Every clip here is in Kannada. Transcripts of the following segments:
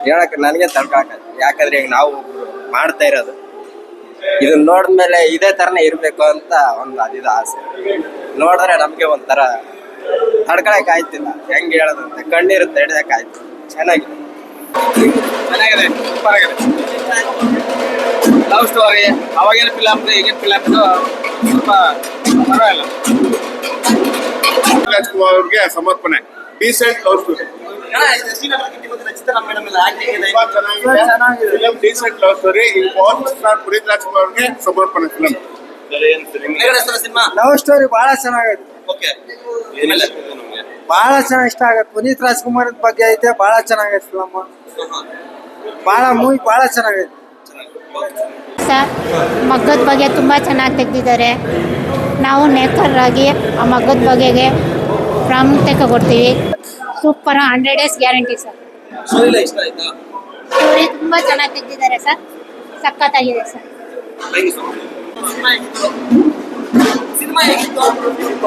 ಹೇಳಕ್ ನನಗೆ ತಡ್ಕೊಳಕ ಯಾಕಂದ್ರೆ ಈಗ ನಾವು ಮಾಡ್ತಾ ಇರೋದು. ಇದನ್ನ ನೋಡಿದ್ಮೇಲೆ ಇದೇ ತರನೇ ಇರಬೇಕು ಅಂತ ಒಂದು ಅದಿದ ಆಸೆ. ನೋಡಿದ್ರೆ ನಮ್ಗೆ ಒಂಥರ ತಡ್ಕೊಳಕ್ ಆಯ್ತಿಲ್ಲ. ಹೆಂಗ್ ಹೇಳೋದಂತ ಕಣ್ಣೀರು ತಡಿಯಕ್ ಆಯ್ತು. ಚೆನ್ನಾಗಿದೆ. ಚೆನ್ನಾಗಿದೆ. ಸೂಪರ್ ಆಗಿದೆ. ಲವ್ ಸ್ಟೋರಿ ಅವಾಗಿನ ಫಿಲಮ್ ಈಗಿನ ಫಿಲಮ್ ಸ್ವಲ್ಪ ಪರವಾಗಿಲ್ಲ. ರಾಜ್ಕುಮಾರ್ ಅವ್ರಿಗೆ ಸಮರ್ಪಣೆ. Decent love story film decent love story ಈ ಪವರ್ ಸ್ಟಾರ್ ಪುನೀತ್ ರಾಜ್ಕುಮಾರ್ ಅವ್ರಿಗೆ ಸಮರ್ಪಣೆ ಫಿಲಂ ಸಿನಿಮಾ ಲವ್ ಸ್ಟೋರಿ ಬಹಳ ಚೆನ್ನಾಗೈತೆ. ಓಕೆ. ಏನಿಲ್ಲ ಬಹಳ ಚೆನ್ನಾಗಿ ಇಷ್ಟ ಆಗತ್ತೆ. ಪುನೀತ್ ರಾಜ್ಕುಮಾರ್ ಬಗ್ಗೆ ಐತೆ ಬಹಳ ಚೆನ್ನಾಗೈತೆ ಫಿಲಮ್ ಬಹಳ ಮೂವಿ ಬಹಳ ಚೆನ್ನಾಗೈತೆ. ಸರ್ ಮಗ್ಗದ ಬಗ್ಗೆ ತುಂಬಾ ಚೆನ್ನಾಗಿ ತೆಗೆದಿದ್ದಾರೆ. ನಾವು ನೇಕರಾಗಿ ಆ ಮಗ್ಗದ ಬಗೆಗೆ ಪ್ರಾಮುಖ್ಯತೆ ಕೊಡ್ತೀವಿ. Super hundred days guarantee sir. Story ಇಷ್ಟ ಆಯ್ತಾ? ಸ್ಟೋರಿ ತುಂಬ ಚೆನ್ನಾಗಿ ತೆಗೆದಿದ್ದಾರೆ ಸರ್. ಸಖತ್ತಾಗಿದೆ ಸರ್. ಸಿನಿಮಾ ಹೇಗಿತ್ತು?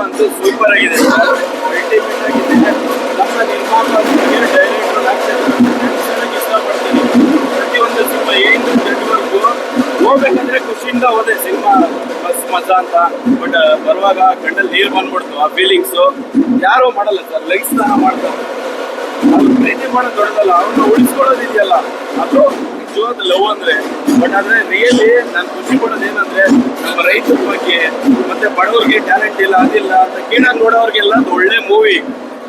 ಅಂತೂ ಸೂಪರ್ ಆಗಿದೆ ಸರ್. ಅಲ್ಟಿಮೇಟ್ ಆಗಿದೆ. ನಮ್ಮ ನಿರ್ಮಾಪಕರಿಗೆ ಡೈರೆಕ್ಟರ್ ಇಷ್ಟಪಡ್ತೀನಿ ಪ್ರತಿಯೊಂದು ಸಿನಿಮಾ ಏನ್ ಜಡ್ವರೆಗೂ ಹೋಗ್ಬೇಕಂದ್ರೆ ಖುಷಿಯಿಂದ ಹೋದೆ ಸಿನಿಮಾ. ಮಜಾ ಅಂತ ಬಟ್ ಬರುವಾಗ ಗಂಡಲ್ಲಿ ನೀರು ಬಂದ್ಬಿಡ್ತು, ಆ ಫೀಲಿಂಗ್ಸು ಯಾರೋ ಮಾಡಲ್ಲ ಸರ್ ಲೈಕ್ಸ್ ಸ್ನಾನ ಮಾಡ್ತಾರೆ ಅದು ಪ್ರೀತಿ ಮಾಡೋದು ದೊಡ್ಡದಲ್ಲ, ಅವ್ರನ್ನ ಉಳಿಸ್ಕೊಳ್ಳೋದಿದೆಯಲ್ಲ. ಅದು ನಿಜವಾದ ಲವ್ ಅಂದ್ರೆ. ಬಟ್ ಆದ್ರೆ ರಿಯಲಿ ನಾನು ಖುಷಿ ಪಡೋದು ಏನಂದ್ರೆ, ನಮ್ಮ ರೈತರ ಬಗ್ಗೆ, ಮತ್ತೆ ಬಡವ್ರಿಗೆ ಟ್ಯಾಲೆಂಟ್ ಇಲ್ಲ, ಅದಿಲ್ಲ ಅಂತ ಕೀಣ ನೋಡೋರಿಗೆಲ್ಲ ಅದು ಒಳ್ಳೆ ಮೂವಿ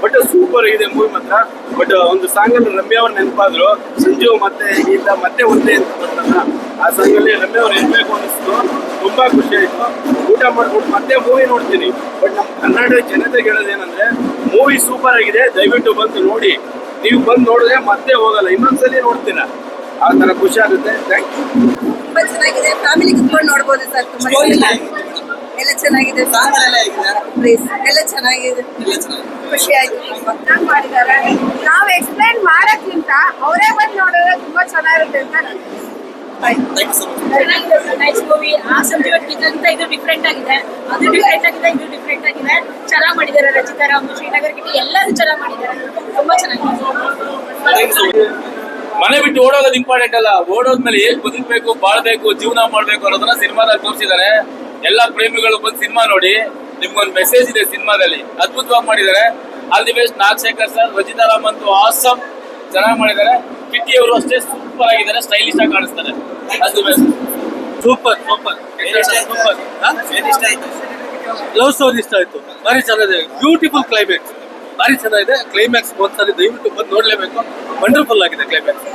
ಬಟ್ ಸೂಪರ್ ಇದೆ ಮೂವಿ ಮಾತ್ರ. ಬಟ್ ಒಂದು ಸಾಂಗ್ ಅಲ್ಲಿ ರಮ್ಯಾ ಅವ್ರ ನೆನಪಾದ್ರು ಸಂಜು ಮತ್ತೆ ಇಲ್ಲ ಮತ್ತೆ ಒಂದೇ ಅಂತ ಆ ಸಾಂಗ್ ಅಲ್ಲಿ ರಮ್ಯಾ ಅವ್ರು ಇರಬೇಕು ಅನಿಸ್ತು ತುಂಬಾ ಖುಷಿ ಆಯ್ತು. ಊಟ ಮಾಡ್ಬಿಟ್ಟು ಮತ್ತೆ ಮೂವಿ ನೋಡ್ತೀನಿ. ಬಟ್ ನಮ್ಮ ಕನ್ನಡ ಜನತೆಗೆ ಹೇಳೋದೇನಂದ್ರೆ ಮೂವಿ ಸೂಪರ್ ಆಗಿದೆ. ದಯವಿಟ್ಟು ಬಂದು ನೋಡಿ. ನೀವು ಬಂದು ನೋಡಿದ್ರೆ ಮತ್ತೆ ಹೋಗಲ್ಲ. ಇನ್ನೊಂದ್ಸಲಿ ನೋಡ್ತೀರಾ. ಆ ತರ ಖುಷಿ ಆಗುತ್ತೆ. ಥ್ಯಾಂಕ್ ಯು ತುಂಬಾ ಚೆನ್ನಾಗಿದೆ. ಫ್ಯಾಮಿಲಿ ಕುತ್ಕೊಂಡು ನೋಡ್ಬೋದು ಸರ್. ತುಂಬಾ. ಎಲ್ಲ ಚೆನ್ನಾಗಿದೆ. ಸಾಂಗ್ ಎಲ್ಲ ಚೆನ್ನಾಗಿದೆ. ಖುಷಿ ಆಯ್ತು. ಚೆನ್ನಾಗಿ ಮಾಡಿದ್ದಾರೆ. ನಾವು ಎಕ್ಸ್ಪ್ಲೈನ್ ಮಾಡೋಕ್ಕಿಂತ ಅವರೇ ಬಂದು ನೋಡಿದ್ರೆ ತುಂಬಾ ಚೆನ್ನಾಗಿರುತ್ತೆ ಅಂತ ನೈಸ್ ಮೂವಿ ಆ ಸಬ್ಜೆಕ್ಟ್ ಇದು ಡಿಫ್ರೆಂಟ್ ಆಗಿದೆ. ಅದು ಡಿಫ್ರೆಂಟ್ ಆಗಿದೆ ಇದು ಡಿಫ್ರೆಂಟ್ ಆಗಿದೆ. ಚೆನ್ನಾಗಿ ಮಾಡಿದ್ದಾರೆ ರಚಿತಾ ರಾಮ್ ಶ್ರೀನಗರ್ ಕಿಟಿ ಎಲ್ಲರೂ ಚೆನ್ನಾಗಿ ಮಾಡಿದ್ದಾರೆ. ತುಂಬಾ ಚೆನ್ನಾಗಿದೆ. ಮನೆ ಬಿಟ್ಟು ಓಡೋದು ಇಂಪಾರ್ಟೆಂಟ್ ಅಲ್ಲ. ಓಡೋದ್ಮೇಲೆ ಹೇಗ್ ಬದುಕಬೇಕು ಬಾಳ್ಬೇಕು ಜೀವನ ಮಾಡ್ಬೇಕು ಅನ್ನೋದನ್ನ ಸಿನಿಮಾದಲ್ಲಿ ತೋರಿಸಿದ್ದಾರೆ. ಎಲ್ಲಾ ಪ್ರೇಮಿಗಳು ಬಂದು ಸಿನಿಮಾ ನೋಡಿ. ನಿಮ್ಗೊಂದು ಮೆಸೇಜ್ ಇದೆ ಸಿನಿಮಾದಲ್ಲಿ. ಅದ್ಭುತವಾಗಿ ಮಾಡಿದ್ದಾರೆ. All the best Nagashekar sir Rachita Ram ಅಂತೂ ಆಸಮ್ ಚೆನ್ನಾಗಿ ಮಾಡಿದ್ದಾರೆ. ಕಿಟ್ಟಿ ಅವರು ಅಷ್ಟೇ ಸೂಪರ್ ಆಗಿದ್ದಾರೆ ಸ್ಟೈಲಿಶ್ ಆಗಿ ಕಾಣಿಸ್ತಾರೆ. Super super super love story ಇಷ್ಟ ಆಯ್ತು. ಭಾರಿ ಚೆನ್ನಾಗಿದೆ. ಬ್ಯೂಟಿಫುಲ್ ಕ್ಲೈಮ್ಯಾಕ್ಸ್ ಭಾರಿ ಚೆನ್ನಾಗಿದೆ. ಕ್ಲೈಮ್ಯಾಕ್ಸ್ ಒಂದ್ಸರಿ ದಯವಿಟ್ಟು ಬಂದು ನೋಡ್ಲೇಬೇಕು. ವಂಡರ್ಫುಲ್ ಆಗಿದೆ ಕ್ಲೈಮ್ಯಾಕ್ಸ್